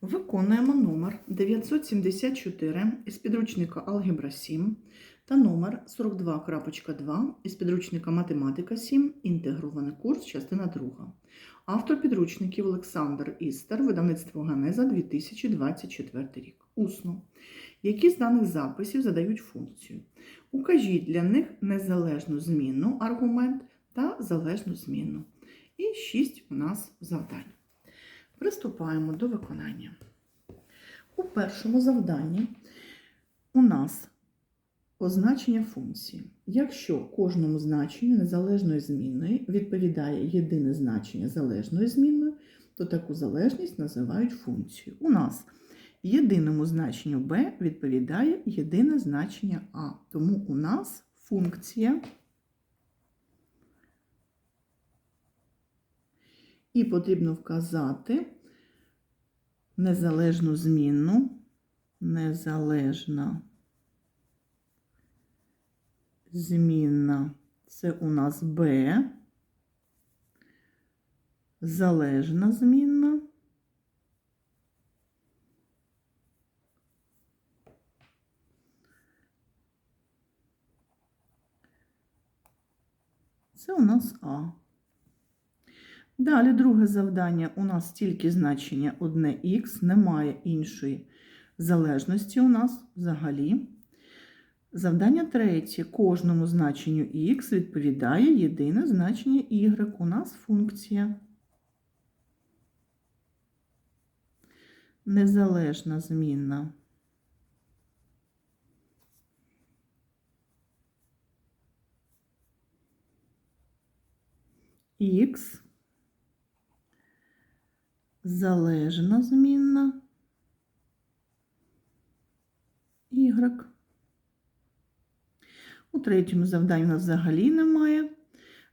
Виконуємо номер 974 із підручника Алгебра 7 та номер 42.2 із підручника Математика 7. Інтегрований курс, частина 2. Автор підручників Олександр Істер, видавництво Ганеза 2024 рік. Усно. Які з даних записів задають функцію? Укажіть для них незалежну змінну аргумент та залежну змінну. І 6 у нас завдань. Приступаємо до виконання. У першому завданні у нас означення функції. Якщо кожному значенню незалежної змінної відповідає єдине значення залежної змінної, то таку залежність називають функцією. У нас єдиному значенню b відповідає єдине значення а. Тому у нас функція І потрібно вказати незалежну змінну, незалежна змінна це у нас b, залежна змінна. Це у нас А. Далі друге завдання. У нас тільки значення одне х, немає іншої залежності у нас взагалі. Завдання третє. Кожному значенню х відповідає єдине значення y. У нас функція. Незалежна змінна. Х залежна змінна Y. У третьому завданні у нас взагалі немає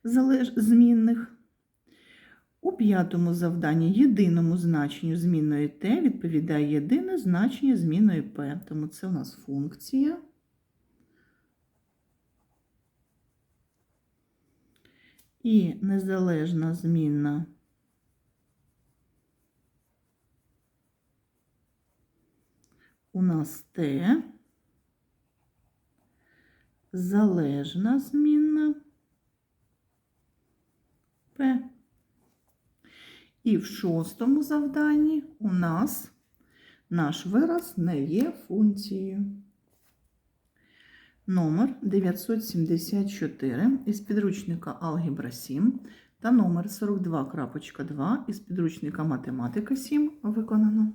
залеж... змінних. У п'ятому завданні єдиному значенню змінної t відповідає єдине значення змінної p. Тому це у нас функція. І незалежна змінна у нас Т, залежна змінна П. І в шостому завданні у нас наш вираз не є функцією. Номер 974 із підручника Алгебра 7 та номер 42.2 із підручника Математика 7 виконано.